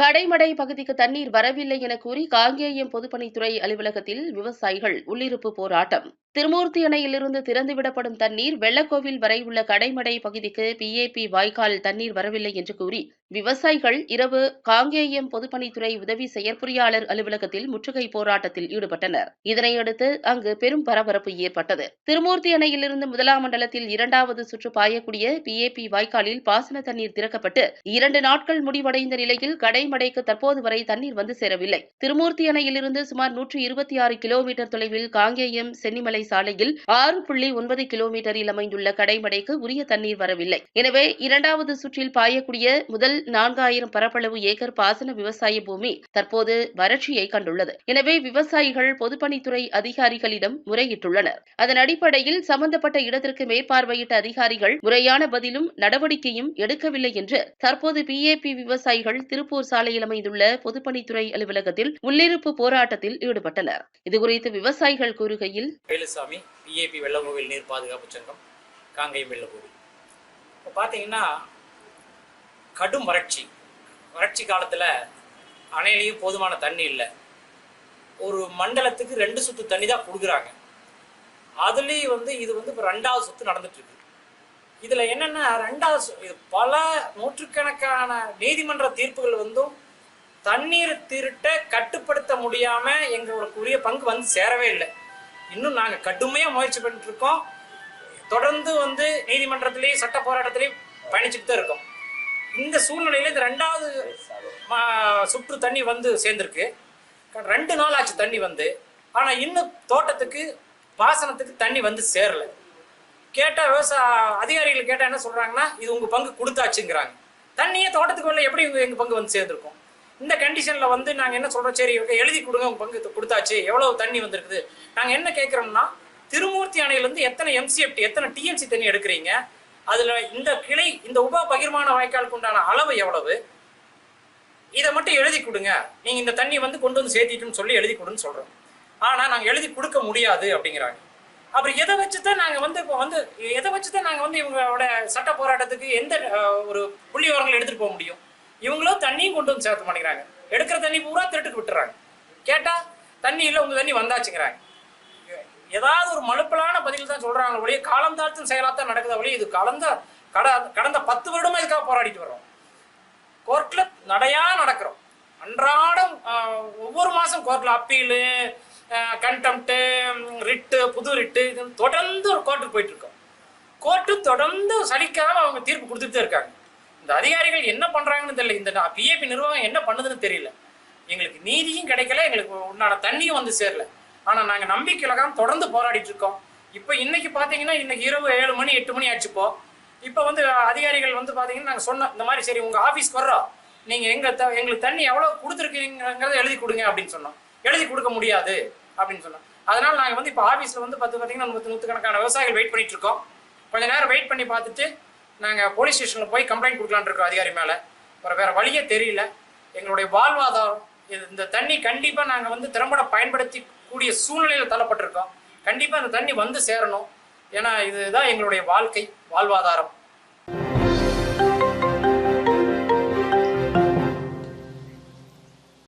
கடைமடை பகுதிக்கு தண்ணீர் வரவில்லை என கூறி காங்கேயம் பொதுப்பணித்துறை அலுவலகத்தில் விவசாயிகள் உள்ளிருப்பு போராட்டம். திருமூர்த்தி அணையிலிருந்து திறந்துவிடப்படும் தண்ணீர் வெள்ளக்கோவில் வரை உள்ள கடைமடை பகுதிக்கு பிஏபி வாய்க்கால் தண்ணீர் வரவில்லை என்று கூறி விவசாயிகள் இரவு காங்கேயம் பொதுப்பணித்துறை உதவி செயற்பொறியாளர் அலுவலகத்தில் முற்றுகை போராட்டத்தில் ஈடுபட்டனர். இதனையடுத்து அங்கு பெரும் பரபரப்பு ஏற்பட்டது. திருமூர்த்தி அணையிலிருந்து முதலாம் மண்டலத்தில் இரண்டாவது சுற்று பாயக்கூடிய பிஏபி வாய்க்காலில் பாசன தண்ணீர் திறக்கப்பட்டு இரண்டு நாட்கள் முடிவடைந்த நிலையில் கடைமடைக்கு தற்போது வரை தண்ணீர் வந்து சேரவில்லை. திருமூர்த்தி அணையிலிருந்து சுமார் நூற்று இருபத்தி ஆறு கிலோமீட்டர் தொலைவில் காங்கேயம் சென்னிமலை சாலையில் ஆறு புள்ளி ஒன்பது கிலோமீட்டரில் அமைந்துள்ள கடைமடைக்கு உரிய தண்ணீர் வரவில்லை. எனவே இரண்டாவது சுற்றில் பாயக்கூடிய முதல் நான்காயிரம் பரப்பளவு ஏக்கர் பாசன விவசாய பூமி தற்போது வறட்சியை கண்டுள்ளது. எனவே விவசாயிகள் பொதுப்பணித்துறை அதிகாரிகளிடம் முறையிட்டுள்ளனர். அதன் அடிப்படையில் சம்பந்தப்பட்ட இடத்திற்கு மேற்பார்வையிட்ட அதிகாரிகள் முறையான பதிலும் நடவடிக்கையும் எடுக்கவில்லை என்று தற்போது பிஏபி விவசாயிகள் திருப்பூர் சாலையில் அமைந்துள்ள பொதுப்பணித்துறை அலுவலகத்தில் உள்ளிருப்பு போராட்டத்தில் ஈடுபட்டனர். இதுகுறித்து விவசாயிகள் கூறுகையில் பெரியசாமி பிஏபி வெள்ளக்கோவில் நீர் பாதுகாப்பு சங்கம் காங்கேயம் வெள்ளக்கோவில் இப்போ பார்த்தீங்கன்னா கடும் வறட்சி. வறட்சி காலத்தில் அணையிலையும் போதுமான தண்ணி இல்லை. ஒரு மண்டலத்துக்கு ரெண்டு சுத்து தண்ணி தான் கொடுக்குறாங்க. அதுலேயும் வந்து இது வந்து இப்போ ரெண்டாவது சுத்து நடந்துட்டு இருக்கு இதில் என்னென்னா ரெண்டாவது சு- இது பல நூற்றுக்கணக்கான நீதிமன்ற தீர்ப்புகள் வந்தும் தண்ணீர் திருட்டை கட்டுப்படுத்த முடியாம எங்களுக்குரிய பங்கு வந்து சேரவே இல்லை. இன்னும் நாங்க கடுமையா முயற்சி பண்ணிட்டு இருக்கோம் தொடர்ந்து வந்து நீதிமன்றத்திலேயும் சட்ட போராட்டத்திலையும் பயணிச்சுட்டு தான் இருக்கோம். இந்த சூழ்நிலையில இந்த ரெண்டாவது சுற்று தண்ணி வந்து சேர்ந்திருக்கு. ரெண்டு நாள் ஆச்சு தண்ணி வந்து. ஆனா இன்னும் தோட்டத்துக்கு பாசனத்துக்கு தண்ணி வந்து சேரல. கேட்டா விவசாய அதிகாரிகள் கேட்டா என்ன சொல்றாங்கன்னா இது உங்க பங்கு கொடுத்தாச்சுங்கிறாங்க. தண்ணியே தோட்டத்துக்கு வரல எப்படி உங்க- எங்க பங்கு வந்து சேர்ந்திருக்கும்? இந்த கண்டிஷன்ல வந்து நாங்க என்ன சொல்றோம்? சரி ஓகே எழுதி கொடுங்க உங்க பங்கு கொடுத்தாச்சு. எவ்வளவு தண்ணி வந்திருக்குது? நாங்க என்ன கேட்கறோம்னா திருமூர்த்தி அணையில இருந்து எத்தனை எம்சிஎஃப்டி எத்தனை டிஎம்சி தண்ணி எடுக்கிறீங்க? அதுல இந்த கிளை இந்த உப பகிர்மான வாய்க்காலுக்கு உண்டான அளவு எவ்வளவு? இதை மட்டும் எழுதி கொடுங்க. நீங்க இந்த தண்ணி வந்து கொண்டு வந்து சேர்த்திட்டுன்னு சொல்லி எழுதி கொடுன்னு சொல்றோம். ஆனா நாங்க எழுதி கொடுக்க முடியாது அப்படிங்கிறாங்க. அப்புறம் எதை வச்சுதான் நாங்க வந்து இப்போ வந்து எதை வச்சுதான் நாங்க வந்து இவங்களோட சட்ட போராட்டத்துக்கு எந்த ஒரு புள்ளி விவரங்கள் எடுத்துட்டு போக முடியும்? இவங்களும் தண்ணியும் கொண்டு வந்து சேர்த்த மாட்டேங்கிறாங்க. எடுக்கிற தண்ணி பூரா திருட்டுக்கு விட்டுறாங்க. கேட்டா தண்ணி இல்லை உங்க தண்ணி வந்தாச்சுங்கிறாங்க. ஏதாவது ஒரு மலுப்பலான பதில் தான் சொல்றாங்க ஒழிய காலம் தாழ்த்தும் செயலாக தான் நடக்குது ஒழிய இது கலந்த கட கடந்த பத்து வருடமா இதுக்காக போராடிட்டு வரோம் கோர்ட்ல நடையா நடக்கிறோம். அன்றாடம் ஒவ்வொரு மாசம் கோர்ட்ல அப்பீலு கண்டெம்ட்டு ரிட்டு புது ரிட்டு இது தொடர்ந்து ஒரு கோர்ட்டுக்கு போயிட்டு இருக்கோம். கோர்ட்டு தொடர்ந்து சலிக்காம அவங்க தீர்ப்பு கொடுத்துட்டு தான் இருக்காங்க. இந்த அதிகாரிகள் என்ன பண்றாங்கன்னு தெரியல. இந்த பிஏபி நிர்வாகம் என்ன பண்ணுதுன்னு தெரியல. எங்களுக்கு நீதியும் கிடைக்கல எங்களுக்கு உண்டான தண்ணியும் வந்து சேரல. ஆனா நாங்க நம்பிக்கை இல்லாம தொடர்ந்து போராடிட்டு இருக்கோம் இப்போ இன்னைக்கு பாத்தீங்கன்னா இன்னைக்கு இரவு ஏழு மணி எட்டு மணி ஆச்சுப்போ இப்போ. வந்து அதிகாரிகள் வந்து பாத்தீங்கன்னா நாங்க சொன்னோம் இந்த மாதிரி சரி உங்க ஆபீஸ்க்கு வர்றோம் நீங்க எங்க த- எங்களுக்கு தண்ணி எவ்வளவு கொடுத்துருக்கீங்கிறத எழுதி கொடுங்க அப்படின்னு சொன்னோம். எழுதி கொடுக்க முடியாது அப்படின்னு சொன்னோம். அதனால நாங்க வந்து இப்போ ஆபீஸ்ல வந்து பார்த்து பாத்தீங்கன்னா நூத்து நூற்றுக்கணக்கான விவசாயிகள் வெயிட் பண்ணிட்டு இருக்கோம் கொஞ்ச நேரம் வெயிட் பண்ணி பார்த்துட்டு நாங்கள் போலீஸ் ஸ்டேஷனில் போய் கம்ப்ளைண்ட் கொடுக்கலான் இருக்கோம் அதிகாரி மேலே. வேறு வேறு வழியே தெரியல. எங்களுடைய வாழ்வாதாரம் இது இந்த தண்ணி கண்டிப்பாக நாங்கள் வந்து திறம்பட பயன்படுத்தி கூடிய சூழ்நிலையில் தள்ளப்பட்டிருக்கோம். கண்டிப்பாக இந்த தண்ணி வந்து சேரணும். ஏன்னா இதுதான் எங்களுடைய வாழ்க்கை வாழ்வாதாரம்.